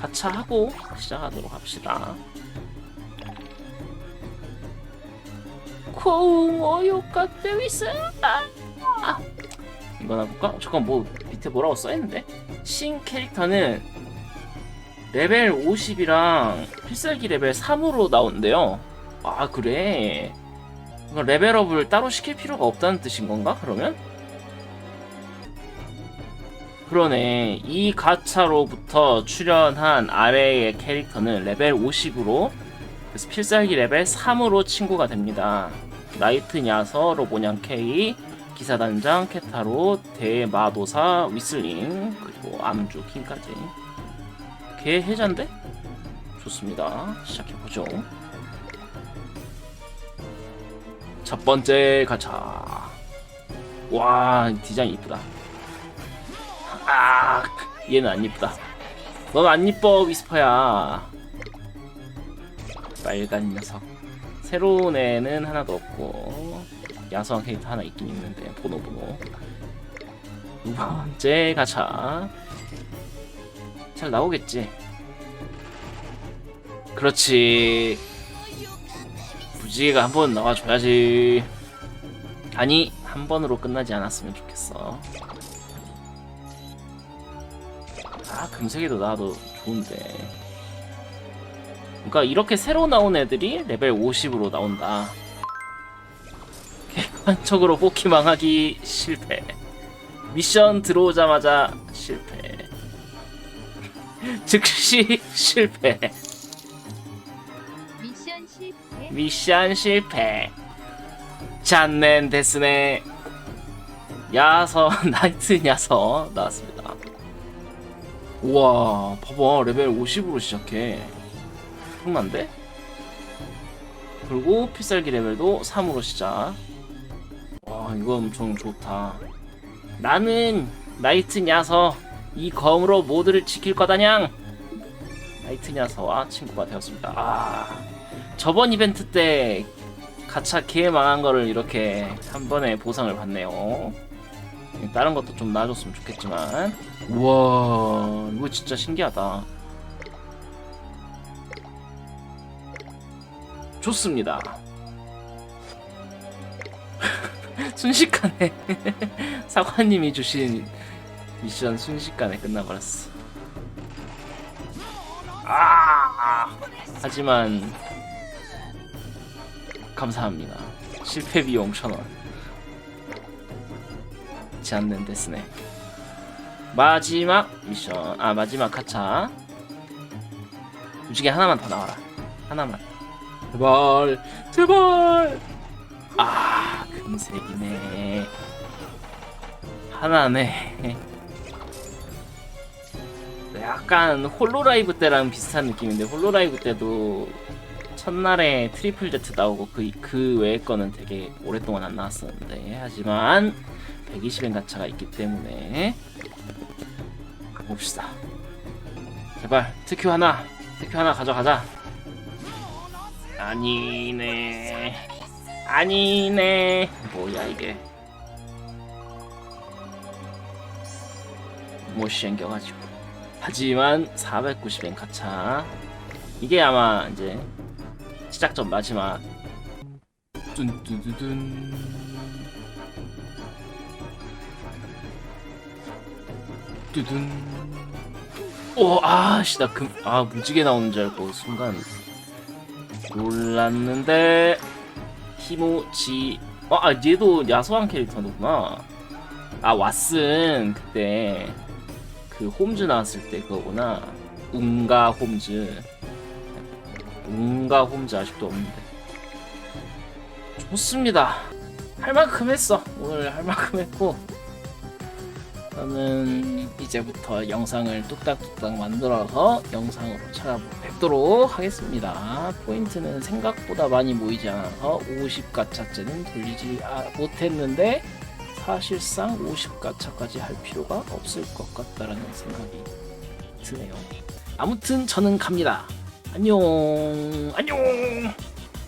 가차하고 시작하도록 합시다. 코우모요카 데위스 아! 이거나 볼까? 잠깐 뭐 밑에 뭐라고 써있는데? 신 캐릭터는 레벨 50이랑 필살기 레벨 3으로 나온대요. 아 그래? 레벨업을 따로 시킬 필요가 없다는 뜻인 건가? 그러면? 그러네. 이 가차로부터 출연한 아래의 캐릭터는 레벨 50으로 그래서 필살기 레벨 3으로 친구가 됩니다. 나이트 야서, 로보냥 K, 기사단장, 케타로, 대마도사, 위슬링, 그리고 암주 킹까지. 개 해잔데? 좋습니다. 시작해보죠. 첫 번째 가차. 와, 디자인 이쁘다. 아, 얘는 안 이쁘다. 넌 안 이뻐, 위스퍼야. 빨간 녀석. 새로운 애는 하나도 없고, 야수한 캐릭터 하나 있긴 있는데, 번호. 두 번째 가차. 잘 나오겠지? 그렇지. 부지개가 한 번 나와줘야지. 아니, 한 번으로 끝나지 않았으면 좋겠어. 아, 금색에도 나와도 좋은데. 그러니까 이렇게 새로 나온 애들이 레벨 50으로 나온다. 객관적으로 포키망하기 실패. 미션 들어오자마자 실패. 즉시 실패. 미션 실패. 미션 실패. 잔넨 데스네. 야서 나이트 야서 나왔습니다. 우와, 봐봐 레벨 50으로 시작해. 흥난데? 그리고 필살기 레벨도 3으로 시작. 와, 이거 엄청 좋다. 나는 나이트 야서 이 검으로 모두를 지킬 거다냥. 나이트 야서와 친구가 되었습니다. 아, 저번 이벤트 때 가차 개 망한 거를 이렇게 한 번에 보상을 받네요. 다른 것도 좀 나아졌으면 좋겠지만. 우와, 이거 진짜 신기하다. 좋습니다. 순식간에 사관님이 주신 미션 순식간에 끝나버렸어. 아! 하지만 감사합니다. 실패 비용 1,000원. 지 않는 데스네. 마지막 미션. 아, 마지막 가차. 무지개 하나만 더 나와라. 하나만. 제발. 제발. 아, 금색이네. 하나네. 약간 홀로라이브 때랑 비슷한 느낌인데 홀로라이브 때도 첫날에 트리플 제트 나오고 그, 그 외의 거는 되게 오랫동안 안 나왔었는데. 하지만 120엔 가차가 있기 때문에 가봅시다. 제발 특큐 하나 특큐 하나 가져가자. 아니네. 아니네. 뭐야 이게. 못생겨가지고. 하지만 490엔 가차. 이게 아마 이제 시작전 마지막. 뚠뚜두둔. 뚜둔. 오 아씨 나금아 무지개 나오는 줄 알고 순간 놀랐는데 히모지 어, 아 얘도 야소한 캐릭터구나. 아 왓슨 그때 그 홈즈 나왔을 때 그거구나. 웅가 홈즈 웅가 홈즈 아직도 없는데. 좋습니다. 할 만큼 했어. 오늘 할 만큼 했고. 저는 이제부터 영상을 뚝딱뚝딱 만들어서 영상으로 찾아뵙도록 하겠습니다. 포인트는 생각보다 많이 모이지 않아서 50가차째는 돌리지 아- 못했는데 사실상 50가차까지 할 필요가 없을 것 같다라는 생각이 드네요. 아무튼 저는 갑니다. 안녕, 안녕.